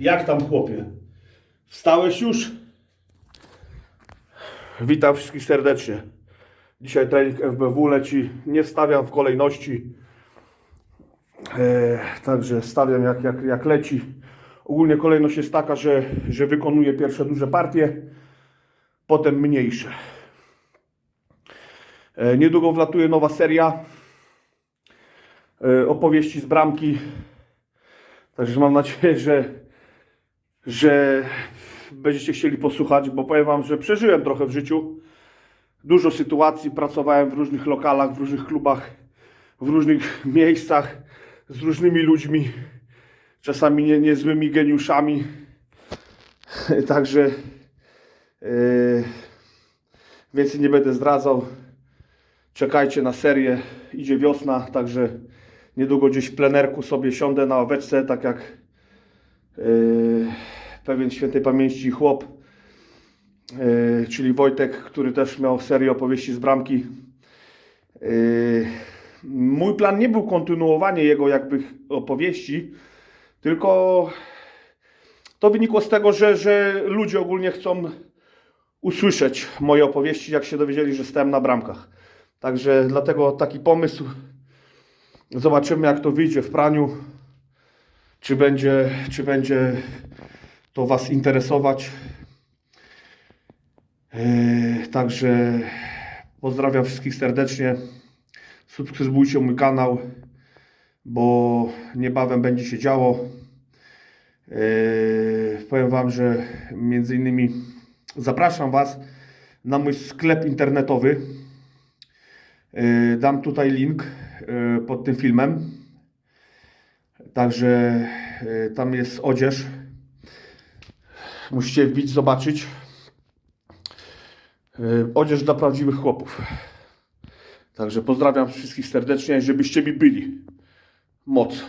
Jak tam chłopie? Wstałeś już? Witam wszystkich serdecznie. Dzisiaj trening FBW leci. Nie stawiam w kolejności. E, także stawiam jak, jak, jak leci. Ogólnie kolejność jest taka, że, że wykonuję pierwsze duże partie, potem mniejsze. E, niedługo wlatuje nowa seria e, opowieści z bramki. Także mam nadzieję, że, że będziecie chcieli posłuchać, bo powiem Wam, że przeżyłem trochę w życiu. Dużo sytuacji, pracowałem w różnych lokalach, w różnych klubach, w różnych miejscach, z różnymi ludźmi, czasami nie, niezłymi geniuszami. Także yy, więcej nie będę zdradzał. Czekajcie na serię, idzie wiosna, także niedługo gdzieś w plenerku sobie siądę na ławeczce, tak jak pewien świętej pamięci chłop, yy, czyli Wojtek, który też miał serię opowieści z bramki. Yy, mój plan nie był kontynuowanie jego jakby opowieści, tylko to wynikło z tego, że, że ludzie ogólnie chcą usłyszeć moje opowieści, jak się dowiedzieli, że stałem na bramkach. Także dlatego taki pomysł. Zobaczymy, jak to wyjdzie w praniu. Czy będzie, czy będzie to Was interesować. Yy, także pozdrawiam wszystkich serdecznie. Subskrybujcie mój kanał, bo niebawem będzie się działo. Yy, powiem Wam, że między innymi zapraszam Was na mój sklep internetowy. Yy, Dam tutaj link yy, pod tym filmem. Także yy, tam jest odzież. Musicie wbić, zobaczyć. Yy, Odzież dla prawdziwych chłopów. Także pozdrawiam wszystkich serdecznie, żebyście mi byli. Moc.